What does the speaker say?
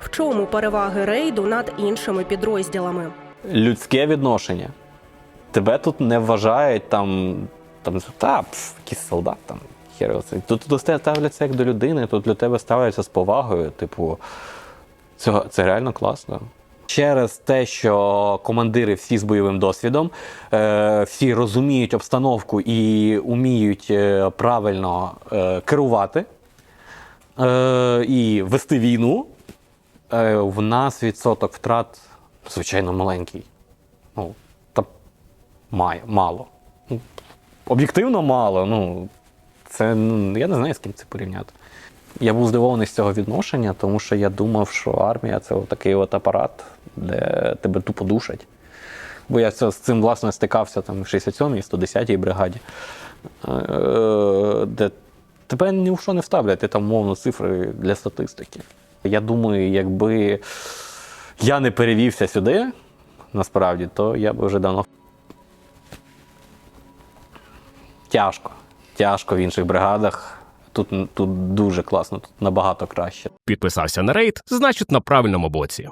В чому переваги рейду над іншими підрозділами? людське відношення. Тебе тут не вважають там, там та, якийсь солдат там. Тут до ставляться як до людини, тут до тебе ставляться з повагою. Типу, це, це реально класно. Через те, що командири всі з бойовим досвідом, е, всі розуміють обстановку і вміють е, правильно е, керувати і вести війну, в нас відсоток втрат, звичайно, маленький. Ну, та має, мало. Ну, Об'єктивно мало. Ну, це я не знаю, з ким це порівняти. Я був здивований з цього відношення, тому що я думав, що армія це такий от апарат, де тебе тупо душать. Бо я з цим власне стикався там в 67-й, 110-й бригаді, е, де тебе ні в що не вставлять, ти там мовно цифри для статистики. Я думаю, якби я не перевівся сюди, насправді, то я б вже давно. Тяжко. Тяжко в інших бригадах. Тут, тут дуже класно, тут набагато краще. Підписався на рейд, значить на правильному боці.